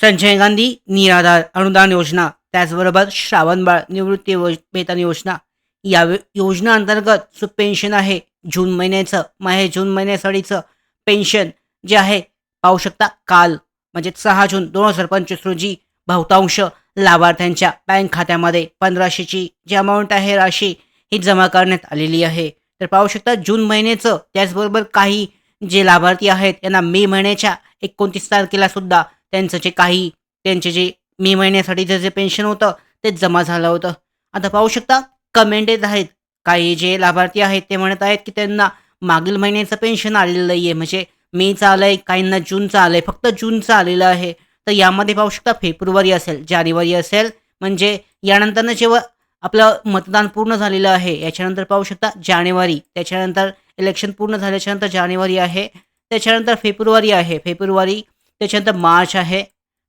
संजय गांधी निराधार अनुदान योजना त्याचबरोबर श्रावणबाळ निवृत्ती योज वेतन योजना. या योजना अंतर्गत जो पेन्शन आहे. जून महिन्याचं माहे जून महिन्यासाठीचं पेन्शन जे आहे पाहू शकता काल म्हणजे सहा जून दोन हजार पंचवीस रोजी बहुतांश लाभार्थ्यांच्या बँक खात्यामध्ये पंधराशेची जी अमाऊंट आहे राशी ही जमा करण्यात आलेली आहे. तर पाहू शकता जून महिन्याचं त्याचबरोबर काही जे लाभार्थी आहेत यांना मे महिन्याच्या एकोणतीस तारखेला सुद्धा त्यांचं जे काही त्यांचे जे मे महिन्यासाठीचं जे पेन्शन होतं ते जमा झालं होतं. आता पाहू शकता कमेंटेज आहेत. काही जे लाभार्थी आहेत ते म्हणत आहेत की त्यांना मागील महिन्याचं पेन्शन आलेलं नाही आहे म्हणजे मेचं आलं आहे काहींना जूनचं आलं आहे फक्त जूनचं आलेलं आहे. तर यामध्ये पाहू शकता फेब्रुवारी असेल जानेवारी असेल म्हणजे यानंतरनं जेव्हा आपलं मतदान पूर्ण झालेलं आहे याच्यानंतर पाहू शकता जानेवारी त्याच्यानंतर इलेक्शन पूर्ण झाल्याच्यानंतर जानेवारी आहे त्याच्यानंतर फेब्रुवारी आहे. फेब्रुवारी त्याच्यानंतर मार्च आहे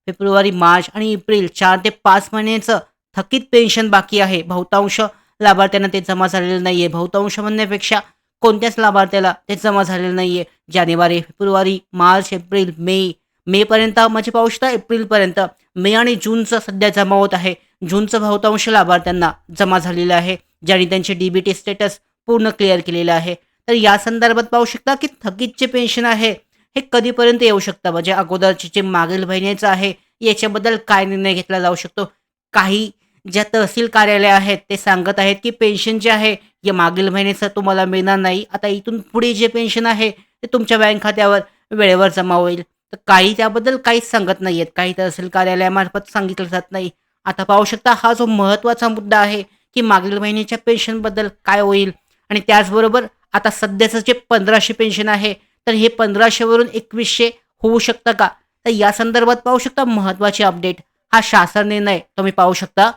फेब्रुवारी मार्च आणि एप्रिल चार ते पाच महिन्याचं थकीत पेन्शन बाकी आहे. बहुतांश लाभार्थ्यांना ते जमा झालेलं नाही आहे बहुतांश म्हणण्यापेक्षा कोणत्याच लाभार्थ्याला ते जमा झालेलं नाही आहे जानेवारी फेब्रुवारी मार्च एप्रिल मे मेपर्यंत म्हणजे पाहू शकता एप्रिलपर्यंत मे आणि जूनचं सध्या जमा होत आहे. जूनचं बहुतांश लाभार्थ्यांना जमा झालेलं आहे ज्यांनी त्यांचे डी बी टी स्टेटस पूर्ण क्लिअर केलेलं आहे. तर या संदर्भात पाहू शकता की थकीत जे पेन्शन आहे हे कधीपर्यंत येऊ शकतं? म्हणजे अगोदरचे जे मागील महिन्याचं आहे याच्याबद्दल काय निर्णय घेतला जाऊ शकतो? काही ज्या तहसील कार्यालय आहेत ते सांगत आहेत की पेन्शन जे आहे या मागील महिन्याचं तुम्हाला मिळणार नाही. आता इथून पुढे जे पेन्शन आहे ते तुमच्या बँक खात्यावर वेळेवर जमा होईल. तर काही त्याबद्दल काहीच सांगत नाही आहेत काही तहसील कार्यालयामार्फत सांगितलं जात नाही. आता पाहू शकता हा जो महत्त्वाचा मुद्दा आहे की मागील महिन्याच्या पेन्शनबद्दल काय होईल. आणि त्याचबरोबर आता सध्याचं जे पंधराशे पेन्शन आहे तर हे पंधराशेवरून एकवीसशे होऊ शकतं का? तर या संदर्भात पाहू शकता महत्त्वाचे अपडेट. हा शासन निर्णय तुम्ही पाहू शकता.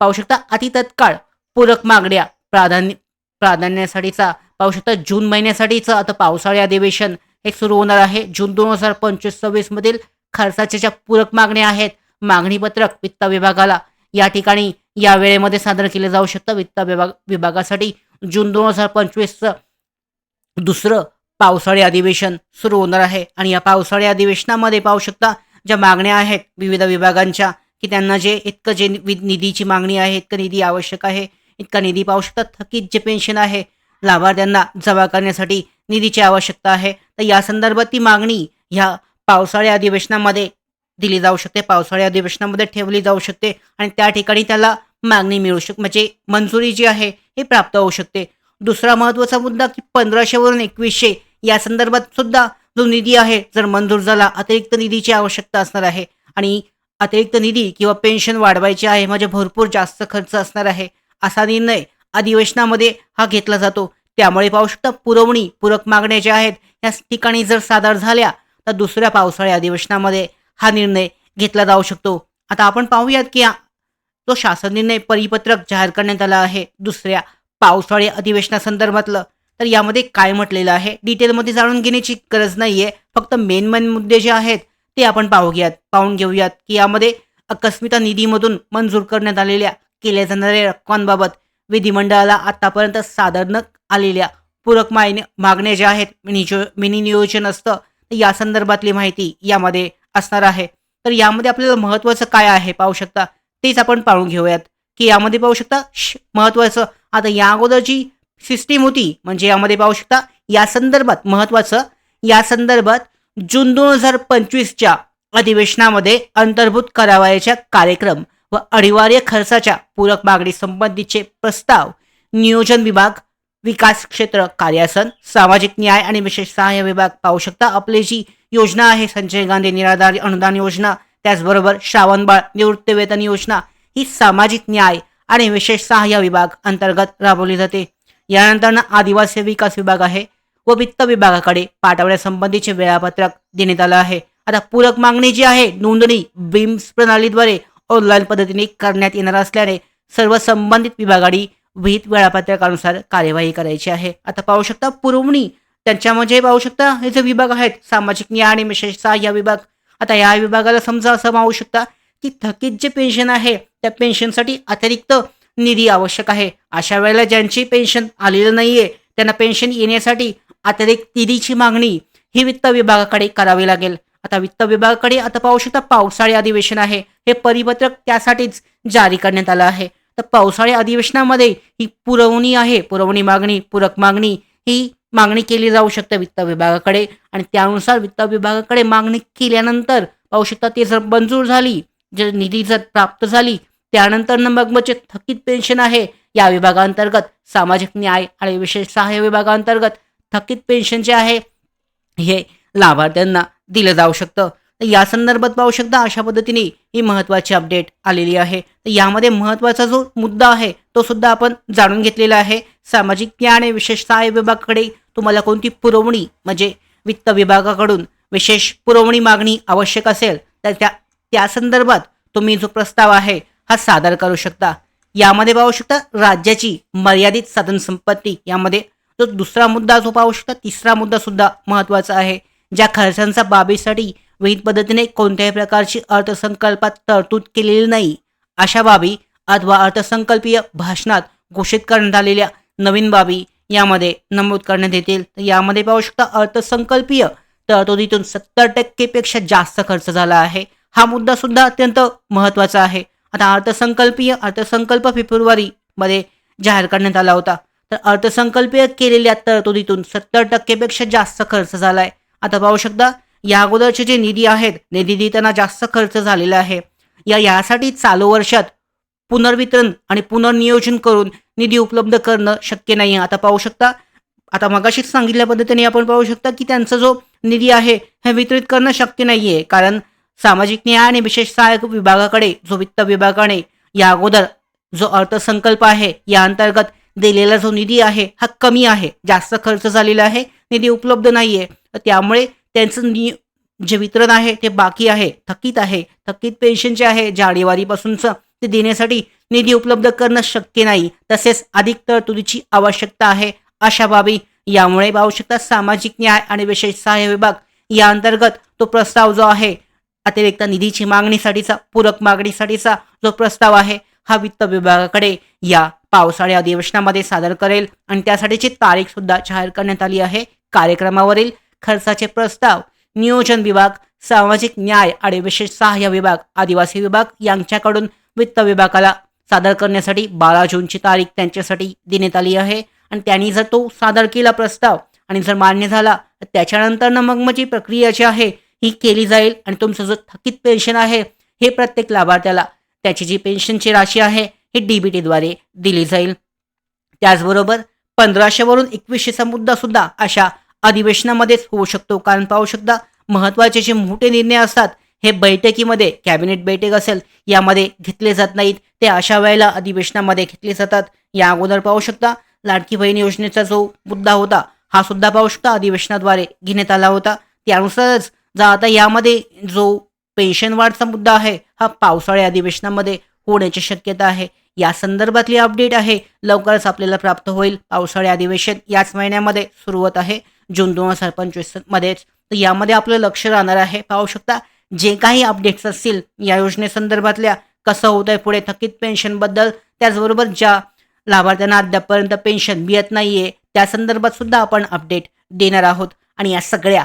पाहू शकता अति तत्काळ पूरक मागण्या प्राधान्य प्राधान्यासाठीचा. पाहू शकता जून महिन्यासाठीचं आता पावसाळी अधिवेशन हे सुरू होणार आहे. जून दोन हजार पंचवीस सव्वीस मधील खर्चाच्या ज्या पूरक मागण्या आहेत मागणीपत्रक वित्त विभागाला या ठिकाणी या वेळेमध्ये सादर केले जाऊ शकतं. वित्त विभाग विभागासाठी जून दोन हजार पंचवीसचं दुसरं पावसाळी अधिवेशन सुरू होणार आहे. आणि या पावसाळी अधिवेशनामध्ये पाहू शकता ज्या मागण्या आहेत विविध विभागांच्या की त्यांना जे इतकं जे नि- निधीची मागणी आहे इतकं निधी आवश्यक आहे इतका निधी पाहू शकता थकीत जे पेन्शन आहे लाभार्थ्यांना जमा करण्यासाठी निधीची आवश्यकता आहे. तर या संदर्भात ती मागणी ह्या पावसाळी अधिवेशनामध्ये दिली जाऊ शकते. पावसाळी अधिवेशनामध्ये ठेवली जाऊ शकते आणि त्या ठिकाणी त्याला मागणी मिळू शक म्हणजे मंजुरी जी आहे हे प्राप्त होऊ शकते. दुसरा महत्त्वाचा मुद्दा की पंधराशेवरून एकवीसशे या संदर्भात सुद्धा जो निधी आहे जर मंजूर झाला अतिरिक्त निधीची आवश्यकता असणार आहे. आणि अतिरिक्त निधी किंवा पेन्शन वाढवायची आहे म्हणजे भरपूर जास्त खर्च असणार आहे असा निर्णय अधिवेशनामध्ये हा घेतला जातो. त्यामुळे पाहू शकता पुरवणी पूरक मागण्या ज्या आहेत या ठिकाणी जर सादर झाल्या तर दुसऱ्या पावसाळी अधिवेशनामध्ये हा निर्णय घेतला जाऊ शकतो. आता आपण पाहूयात की तो शासन निर्णय परिपत्रक जाहीर करण्यात आला आहे दुसऱ्या पावसाळी अधिवेशनासंदर्भातलं तर यामध्ये काय म्हटलेलं आहे? डिटेलमध्ये जाणून घेण्याची गरज नाही आहे फक्त मेन मेन मुद्दे जे आहेत ते आपण पाहूयात. पाहून घेऊयात की यामध्ये अकस्मिता निधीमधून मंजूर करण्यात आलेल्या केल्या जाणाऱ्या रक्कमांबाबत विधिमंडळाला आतापर्यंत सादर न आलेल्या पूरक मायने मागण्या ज्या आहेत मिनी मिनी नियोजन असतं तर या संदर्भातली माहिती यामध्ये असणार आहे. तर यामध्ये आपल्याला महत्त्वाचं काय आहे पाहू शकता? तेच आपण पाहून घेऊयात. की यामध्ये पाहू शकता श- महत्त्वाचं. आता या अगोदरची सिस्टीम होती. म्हणजे यामध्ये पाहू शकता या संदर्भात महत्त्वाचं या संदर्भात जून दोन हजार पंचवीसच्या अधिवेशनामध्ये अंतर्भूत करावयाच्या कार्यक्रम व अनिवार्य खर्चाच्या पूरक मागणी संबंधीचे प्रस्ताव नियोजन विभाग विकास क्षेत्र कार्यासन सामाजिक न्याय आणि विशेष सहाय्य विभाग पाहू शकता. आपली जी योजना आहे संजय गांधी निराधार अनुदान योजना त्याचबरोबर श्रावणबाळ निवृत्ती वेतन योजना ही सामाजिक न्याय आणि विशेष सहाय्य विभाग अंतर्गत राबवली जाते. यानंतर आदिवासी विकास विभाग आहे व वित्त विभागाकडे पाठवण्यासंबंधीचे वेळापत्रक देण्यात आलं आहे. आता पूरक मागणी जी आहे नोंदणी बिम्स प्रणालीद्वारे ऑनलाईन पद्धतीने करण्यात येणार असल्याने सर्व संबंधित विभागांनी विहित वेळापत्रकानुसार कार्यवाही करायची आहे. आता पाहू शकता पुरवणी त्यांच्यामध्ये पाहू शकता हे जे विभाग आहेत सामाजिक न्याय आणि विशेष या विभाग. आता या विभागाला समजा असं पाहू शकता की थकीत जे पेन्शन आहे त्या पेन्शनसाठी अतिरिक्त निधी आवश्यक आहे. अशा वेळेला ज्यांची पेन्शन आलेलं नाहीये त्यांना पेन्शन येण्यासाठी अतिरिक्त निधीची मागणी ही वित्त विभागाकडे करावी लागेल. आता वित्त विभागाकडे आता पाहू शकता पावसाळी अधिवेशन आहे. हे परिपत्रक त्यासाठीच जारी करण्यात आलं आहे. तर पावसाळी अधिवेशनामध्ये ही पुरवणी आहे. पुरवणी मागणी पूरक मागणी ही मागणी केली जाऊ शकते वित्त विभागाकडे. आणि त्यानुसार वित्त विभागाकडे मागणी केल्यानंतर पाहू शकता ते जर मंजूर झाली जर निधी जर प्राप्त झाली त्यानंतर मग म्हणजे थकीत पेन्शन आहे. या विभागांतर्गत सामाजिक न्याय आणि विशेष सहाय्य विभागांतर्गत थकीत पेन्शन जे आहे हे लाभार्थ्यांना दिलं जाऊ शकतं. तर या संदर्भात पाहू शकता अशा पद्धतीने ही महत्त्वाची अपडेट आलेली आहे. तर यामध्ये महत्त्वाचा जो मुद्दा आहे तो सुद्धा आपण जाणून घेतलेला आहे. सामाजिक न्याय आणि विशेष सहाय्य विभागाकडे तुम्हाला कोणती पुरवणी म्हणजे वित्त विभागाकडून विशेष पुरवणी मागणी आवश्यक असेल तर त्या त्या संदर्भात तुम्ही जो प्रस्ताव आहे हा सादर करू शकता. यामध्ये पाहू शकता राज्याची मर्यादित साधन संपत्ती. यामध्ये जो दुसरा मुद्दा जो पाहू शकता तिसरा मुद्दा सुद्धा महत्त्वाचा आहे. ज्या खर्चांचा बाबीसाठी विविध पद्धतीने कोणत्याही प्रकारची अर्थसंकल्पात तरतूद केलेली नाही अशा बाबी अथवा अर्थसंकल्पीय भाषणात घोषित करण्यात आलेल्या नवीन बाबी यामध्ये नमूद करण्यात येतील. तर यामध्ये पाहू शकता अर्थसंकल्पीय तरतुदीतून सत्तर टक्केपेक्षा जास्त खर्च झाला आहे. हा मुद्दा सुद्धा अत्यंत महत्त्वाचा आहे. आता अर्थसंकल्पीय अर्थसंकल्प फेब्रुवारी मध्ये जाहीर करण्यात आला होता. तर अर्थसंकल्पीय केलेल्या तरतुदीतून सत्तर टक्केपेक्षा जास्त खर्च झालाय. आता पाहू शकता या अगोदरचे जे निधी आहेत निधी देताना जास्त खर्च झालेला आहे. या यासाठी चालू वर्षात पुनर्वितरण आणि पुनर्नियोजन करून निधी उपलब्ध करणं शक्य नाही आता पाहू शकता आता मगाशीच सांगितल्या पद्धतीने आपण पाहू शकता की त्यांचा जो निधी आहे हे वितरित करणं शक्य नाही आहे कारण सामाजिक न्याय आणि विशेष सहाय्यक विभागाकडे जो वित्त विभागाने या अगोदर जो अर्थसंकल्प आहे या अंतर्गत दिलेला जो निधी आहे हा कमी आहे. जास्त खर्च झालेला आहे निधी उपलब्ध नाही आहे त्यामुळे त्यांचं नि जे वितरण आहे ते बाकी आहे थकीत आहे. थकीत पेन्शन जे आहे जानेवारीपासूनचं ते देण्यासाठी निधी उपलब्ध करणं शक्य नाही. तसेच अधिक तरतुदीची आवश्यकता आहे अशा बाबी यामुळे पाहू शकता सामाजिक न्याय आणि विशेष सहाय्य विभाग या अंतर्गत तो प्रस्ताव जो आहे अतिरिक्त निधीची मागणीसाठीचा पूरक मागणीसाठीचा जो प्रस्ताव आहे हा वित्त विभागाकडे या पावसाळी अधिवेशनामध्ये सादर करेल. आणि त्यासाठीची तारीख सुद्धा जाहीर करण्यात आली आहे. कार्यक्रमावरील खर्चाचे प्रस्ताव नियोजन विभाग सामाजिक न्याय आणि विशेष सहाय्य विभाग आदिवासी विभाग यांच्याकडून वित्त विभागाला सादर करण्यासाठी बारा जूनची तारीख त्यांच्यासाठी देण्यात आली आहे. आणि त्यांनी जर तो सादर केला प्रस्ताव आणि जर मान्य झाला तर त्याच्यानंतर मग मग जी प्रक्रिया जी आहे ही केली जाईल आणि तुमचं जो थकीत पेन्शन आहे हे प्रत्येक लाभार्थ्याला त्याची जी पेन्शनची राशी आहे ही डीबीटीद्वारे दिली जाईल. त्याचबरोबर पंधराशेवरून एकवीसशेचा मुद्दा सुद्धा अशा अधिवेशनामध्येच होऊ शकतो. कारण पाहू शकता महत्त्वाचे जे मोठे निर्णय असतात हे बैठकीमध्ये कॅबिनेट बैठक असेल यामध्ये घेतले जात नाहीत. ते अशा वेळेला अधिवेशनामध्ये घेतले जातात. या अगोदर पाहू शकता लाडकी बहीण योजनेचा जो मुद्दा होता हा सुद्धा पाहू शकता अधिवेशनाद्वारे घेण्यात आला होता. त्यानुसारच जर आता यामध्ये जो पेन्शन वाढचा मुद्दा आहे हा पावसाळी अधिवेशनामध्ये होण्याची शक्यता आहे. या संदर्भातली अपडेट आहे. लवकरच आपल्याला प्राप्त होईल पावसाळी अधिवेशन. याच महिन्यामध्ये सुरू होत आहे. जून दोन हजार पंचवीस मध्येच. तर यामध्ये आपलं लक्ष राहणार आहे. पाहू शकता जे काही अपडेट्स असतील या योजनेसंदर्भातल्या कसं होत आहे पुढे थकीत पेन्शनबद्दल त्याचबरोबर ज्या लाभार्थ्यांना अद्यापपर्यंत पेन्शन मिळत नाहीये त्या संदर्भात सुद्धा आपण अपडेट देणार आहोत. आणि या सगळ्या